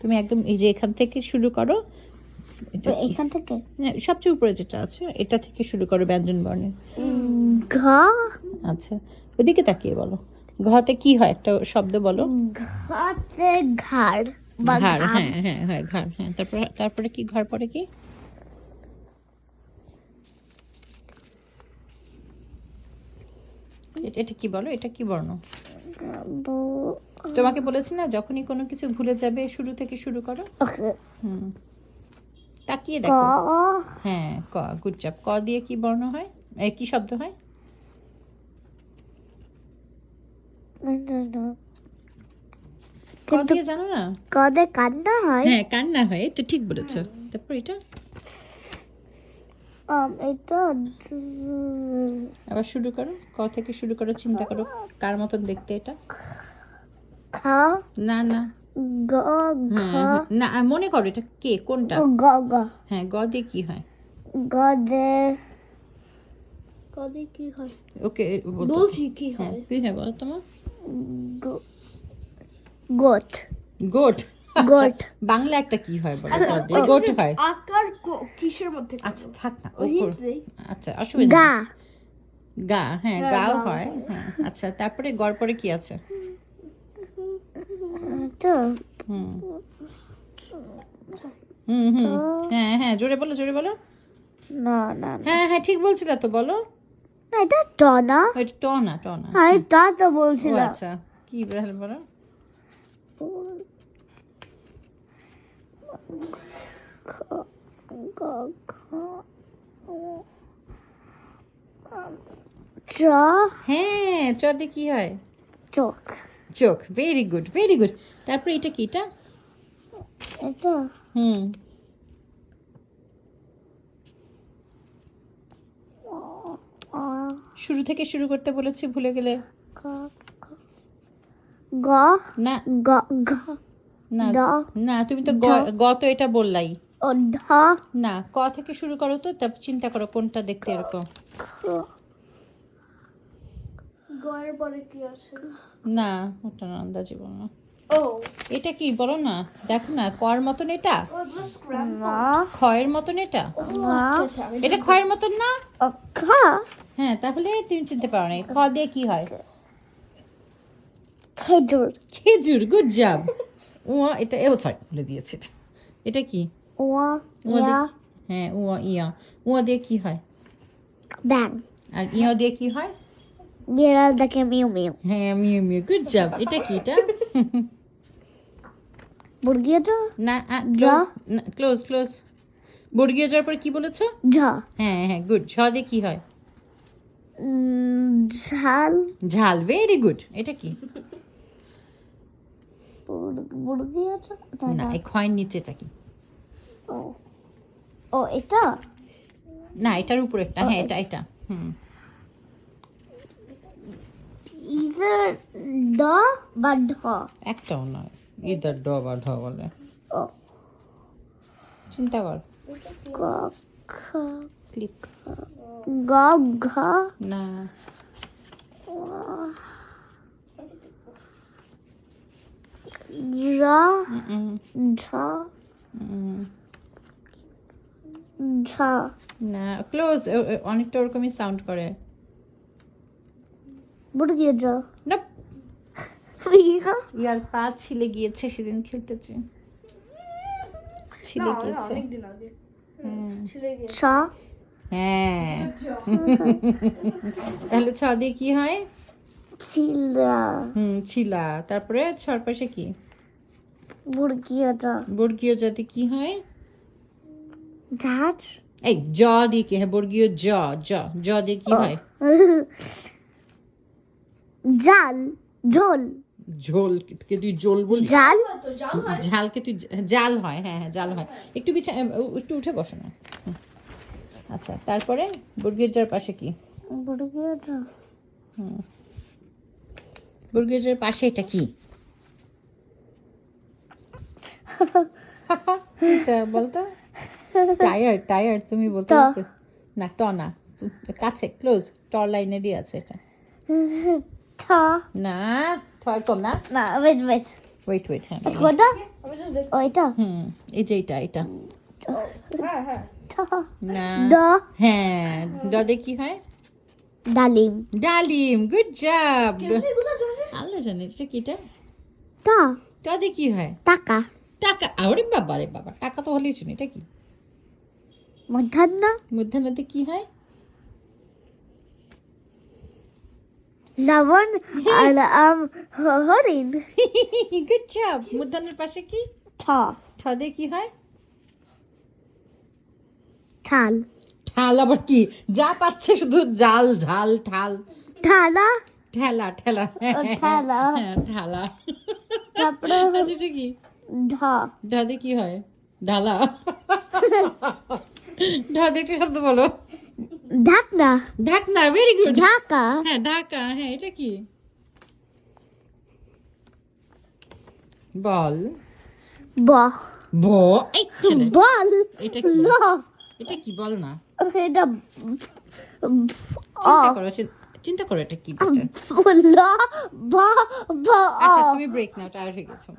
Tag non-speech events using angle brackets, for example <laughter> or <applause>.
তুমি একদম এই যে এখান থেকে শুরু করো এটা এখান থেকে? সবচেয়ে উপরে যেটা আছে এটা থেকে শুরু করো ব্যঞ্জন বর্ণের। ঘ? আচ্ছা ওদিকে তাকিয়ে বলো। ঘতে কি হয় একটা শব্দ বলো। ঘতে ঘাড় ঘাড় হ্যাঁ হ্যাঁ হ্যাঁ ঘাড় হ্যাঁ তারপরে তারপরে কি ঘর পরে কি? এটা কি বলো? এটা কি বর্ণ? তোমাকে বলেছি না যখনই কোনো কিছু ভুলে যাবে শুরু থেকে শুরু করো। হুম। তাকিয়ে দেখো। হ্যাঁ ক গুড জব ক দিয়ে কি বর্ণ হয়? কি শব্দ হয়? ক দিয়ে জানো না? কদে কান্না হয়? হ্যাঁ কান্না হয় তো ঠিক বলেছ। তারপর এটা? এটা আবার শুরু করো। ক থেকে শুরু করো চিন্তা করো। কার মতন দেখতে এটা? খ না না। গ হ্যাঁ হ্যাঁ, না মনে করো এটা কে কোনটা? গ গ হ্যাঁ গ দিয়ে কি হয়? গদে কবে কি হয়? ওকে বলছি কি হ্যাঁ হয়? কি হয় বলো তোমার গ- গোট। গোট। গোট। বাংলা একটা কি হয় বলো? গ দিয়ে গোট হয়। আকার কিসের মধ্যে আচ্ছা থাক না। আচ্ছা অসুবিধা গা। গা হ্যাঁ হ্যাঁ, গাও হয় হ্যাঁ। আচ্ছা তারপরে গড় পরে কি আছে? তো। হুম। হুম হুম। হ্যাঁ হ্যাঁ জোরে বলো জোরে বলো। না না। হ্যাঁ হ্যাঁ ঠিক বলছিলে তো বলো। এটা ট না। ওইটা টনা টনা আমি টা তো ও বলছিলাম আচ্ছা। কি বলে। গ চ হ্যাঁ চদে কি হয়? চোখ। চোখ ভেরি গুড ভেরি গুড তারপরে এটা কি এটা? এটা? হুম। শুরু থেকে শুরু করতে বলেছি ভুলে গেলে। গ গ না। গ ঘ না না তুমি তো গ গ তো এটা বললাই। না ক থেকে শুরু করো তো তারপর চিন্তা করো কোনটা দেখতে এরকম। গয়ের পরে কি আছে? না ওটা না আন্দাজি বলো না। এটা কি বলো না দেখো না কর মতন এটা? ক্ষয়ের মতন এটা? আচ্ছা আচ্ছা এটা ক্ষয়ের মতন না? হ্যাঁ তাহলে তুমি চিনতে পারো না খ দিয়ে কি হয়? খেজুর। খেজুর গুড জব ও এটা ও সরি ভুলে দিয়েছি। এটা। এটা কি? হ্যাঁ ও ইয়া। ও দিয়ে কি হয়? ব্যাং। আর ইয়া দিয়ে কি হয়? বিড়াল দেখে মিউ মিউ। হ্যাঁ মিউ মিউ গুড জব এটা কি এটা? মুরগিটা না জ? ক্লোজ ক্লোজ বর্গীয় পরে কি বলেছ? ঝ। হ্যাঁ হ্যাঁ গুড ঝ দিয়ে কি হয়? ঝাল। ঝাল ভেরি গুড এটা কি? মুরগি আছে না, না। এই ক্ষয়ের নিচেটা কি ও। ও এটা? না এটার উপরে একটা। হ্যাঁ এটা এটা। হুম। ইদার ড বা ঢ? একটাও নয়। ইদার ড বা ঢ বলে। ও। চিন্তা কর। ক্লিক গ ঘ? না। র উম, ঝ উম, ঝ। না ক্লোজ অনেকটা ওরকমই সাউন্ড করে। মুরগি ঝ। না ইহা। ইয়ার পা ছিলে গিয়েছে সেদিন খেলতেছে। ছিলে গিয়েছে। অনেকদিন আগে। ছিলে গিয়ে ছ হ্যাঁ। তাহলে ছ দিয়ে কি হয়? ছিলা। হুম ছিলা। তারপরে ছর পাশে কি? ঝ বর্গীয় জাতি কি হয়? ঝাঁজ এই জ দিয়ে কি হয়? বর্গীয় জ জ জ দিয়ে কি হয়? <laughs> জাল ঝোল। ঝোল কে তুই জোল বলি জাল? হয় ঝালকে তুই জাল হয় হ্যাঁ হ্যাঁ জাল হয়। একটু বিছা একটু উঠে বসো না। আচ্ছা তারপরে বর্গীয় জার পাশে কি? মুরগি ঝ বর্গীয় জার পাশে এটা কি? এটা বলতো? টায়ার টায়ার তুমি বলতে না ট না। কাছে ক্লোজ ট লাইনেরই আছে এটা। না ঠয় কম না? না ওয়েট ওয়েট ওয়েট ওয়েট হ্যাঁ আমি ওইটা হুম এই যে এটা এটা। হ্যাঁ হ্যাঁ। ড। হ্যাঁ ডদে কি হয়? ডালিম। ডালিম গুড জব জানে আল্লাহ জানে এটা কি এটা টা ডদে কি হয়? টাকা। টাকা আরে বাবা রে বাবা টাকা তো হলেই শুনি এটা কি? মধ্যাহ্ন। মধ্যাহ্নতে কি হয়? লবণ <laughs> আর আম হরিণ। <laughs> গুড জব মধ্যাহ্নের পাশে কি? ঠ। ঠদে কি হয়? ঠাল ঠাল আবার কি? যা পাচ্ছে শুধু জাল ঝাল ঠাল ঠালা ঠেলা ঠেলা ও ঠেলা হ্যাঁ ঠেলা তারপরে <laughs> আচ্ছা কি? ঢ। ঢাদে কি হয়? ঢালা। ঢাদে একটা শব্দ বলো। ঢাকনা। ঢাকনা ভেরি গুড ঢাকা। হ্যাঁ ঢাকা। হ্যাঁ এটা কি? বল। ব। ব। বল। এটা কি? ল। এটা কি বল না? এটা চিন্তা করো চিন্তা করো এটা কি বল না বা বা আচ্ছা তুমি ব্রেক নাও টায়ার হয়ে গেছো।